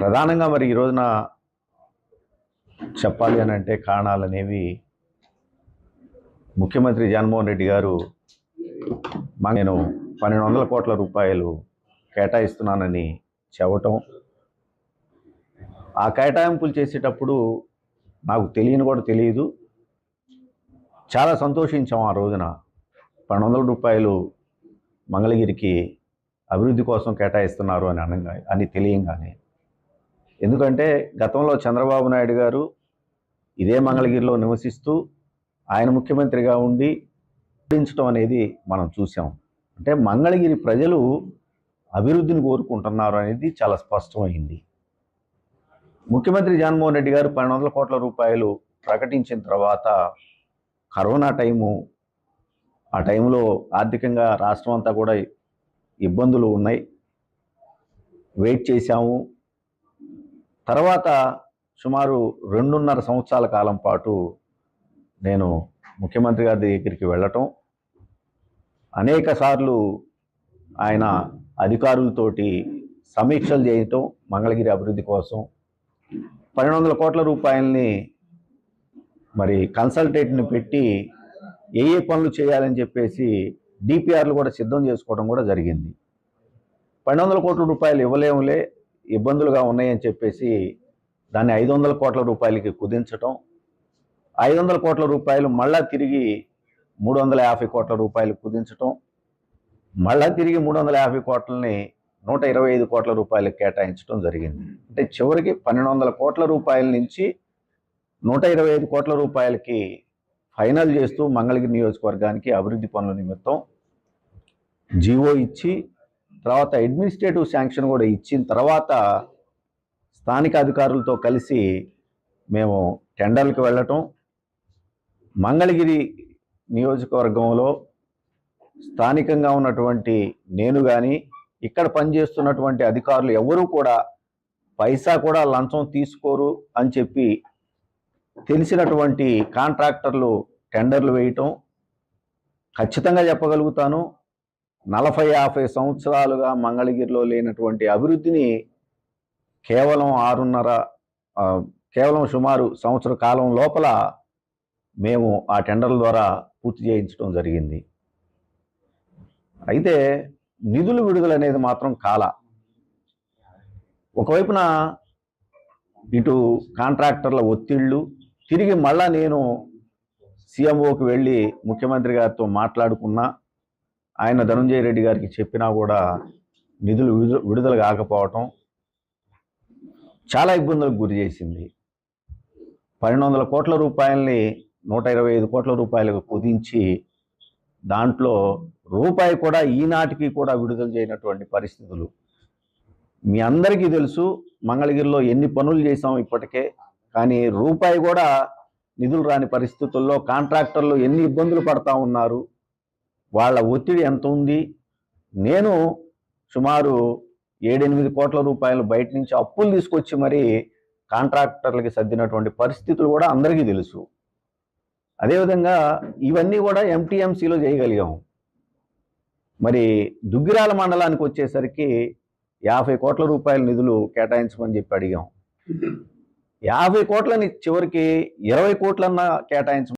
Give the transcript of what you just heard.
ప్రధానంగా మరి ఈ రోజున చెప్పాలి అని అంటే కారణాలు అనేవి ముఖ్యమంత్రి జగన్మోహన్ రెడ్డి గారు నేను పన్నెండు వందల కోట్ల రూపాయలు కేటాయిస్తున్నానని చెప్పటం. ఆ కేటాయింపులు చేసేటప్పుడు నాకు తెలియని కూడా తెలియదు. చాలా సంతోషించాం ఆ రోజున. పన్నెండు వందల రూపాయలు మంగళగిరికి అభివృద్ధి కోసం కేటాయిస్తున్నారు అని అనగా అని తెలియంగానే. ఎందుకంటే గతంలో చంద్రబాబు నాయుడు గారు ఇదే మంగళగిరిలో నివసిస్తూ ఆయన ముఖ్యమంత్రిగా ఉండి సాధించడం అనేది మనం చూసాం. అంటే మంగళగిరి ప్రజలు అభివృద్ధిని కోరుకుంటున్నారు అనేది చాలా స్పష్టమైంది. ముఖ్యమంత్రి జగన్మోహన్ రెడ్డి గారు పన్నెండు వందల కోట్ల రూపాయలు ప్రకటించిన తర్వాత కరోనా టైము ఆ టైంలో ఆర్థికంగా రాష్ట్రం అంతా కూడా ఇబ్బందులు ఉన్నాయి. వెయిట్ చేశాము. తర్వాత సుమారు రెండున్నర సంవత్సరాల కాలం పాటు నేను ముఖ్యమంత్రి గారి దగ్గరికి వెళ్ళటం. అనేక సార్లు ఆయన అధికారులతోటి సమీక్షలు చేయటం మంగళగిరి అభివృద్ధి కోసం పన్నెండు వందల కోట్ల రూపాయలని మరి కన్సల్టేట్ని పెట్టి ఏ ఏ పనులు చేయాలని చెప్పేసి డిపిఆర్లు కూడా సిద్ధం చేసుకోవడం కూడా జరిగింది. పన్నెండు వందల కోట్ల రూపాయలు ఇవ్వలేములే ఇబ్బందులుగా ఉన్నాయని చెప్పేసి దాన్ని ఐదు వందల కోట్ల రూపాయలకి కుదించటం ఐదు వందల కోట్ల రూపాయలు మళ్ళా తిరిగి మూడు వందల యాభై కోట్ల రూపాయలు కుదించటం మళ్ళా తిరిగి మూడు వందల యాభై కోట్లని నూట ఇరవై ఐదు కోట్ల రూపాయలకు కేటాయించడం జరిగింది. అంటే చివరికి పన్నెండు వందల కోట్ల రూపాయల నుంచి నూట ఇరవై ఐదు కోట్ల రూపాయలకి ఫైనల్ చేస్తూ మంగళగిరి నియోజకవర్గానికి అభివృద్ధి పనుల నిమిత్తం జీవో ఇచ్చి తర్వాత అడ్మినిస్ట్రేటివ్ శాంక్షన్ కూడా ఇచ్చిన తర్వాత స్థానిక అధికారులతో కలిసి మేము టెండర్లకు వెళ్ళటం. మంగళగిరి నియోజకవర్గంలో స్థానికంగా ఉన్నటువంటి నేను కానీ ఇక్కడ పనిచేస్తున్నటువంటి అధికారులు ఎవరూ కూడా పైసా కూడా లంచం తీసుకోరు అని చెప్పి తెలిసినటువంటి కాంట్రాక్టర్లు టెండర్లు వేయటం. ఖచ్చితంగా చెప్పగలుగుతాను. నలభై యాభై సంవత్సరాలుగా మంగళగిరిలో లేనటువంటి అభివృద్ధిని కేవలం ఆరున్నర కేవలం సుమారు సంవత్సర కాలం లోపల మేము ఆ టెండర్ల ద్వారా పూర్తి చేయించడం జరిగింది. అయితే నిధులు విడుదల అనేది మాత్రం కాల. ఒకవైపున ఇటు కాంట్రాక్టర్ల ఒత్తిళ్ళు తిరిగి మళ్ళా నేను సీఎంఓకి వెళ్ళి ముఖ్యమంత్రి గారితో మాట్లాడుకున్నా ఆయన ధనంజయ రెడ్డి గారికి చెప్పినా కూడా నిధులు విడుదల విడుదల కాకపోవటం చాలా ఇబ్బందులకు గురి చేసింది. పన్నెండు వందల కోట్ల రూపాయల్ని నూట ఇరవై ఐదు కోట్ల రూపాయలకు కుదించి దాంట్లో రూపాయి కూడా ఈనాటికి కూడా విడుదల చేయనటువంటి పరిస్థితులు. మీ అందరికీ తెలుసు మంగళగిరిలో ఎన్ని పనులు చేసాం ఇప్పటికే కానీ రూపాయి కూడా నిధులు రాని పరిస్థితుల్లో కాంట్రాక్టర్లు ఎన్ని ఇబ్బందులు పడతా ఉన్నారు వాళ్ళ ఒత్తిడి ఎంత ఉంది? నేను సుమారు ఏడెనిమిది కోట్ల రూపాయలు బయట నుంచి అప్పులు తీసుకొచ్చి మరి కాంట్రాక్టర్లకి సర్దినటువంటి పరిస్థితులు కూడా అందరికీ తెలుసు. అదేవిధంగా ఇవన్నీ కూడా ఎంటీఎంసీలో చేయగలిగాం. మరి దుగ్గిరాల మండలానికి వచ్చేసరికి యాభై కోట్ల రూపాయల నిధులు కేటాయించమని చెప్పి అడిగాం. యాభై కోట్లని చివరికి ఇరవై కోట్లన్నా కేటాయించమని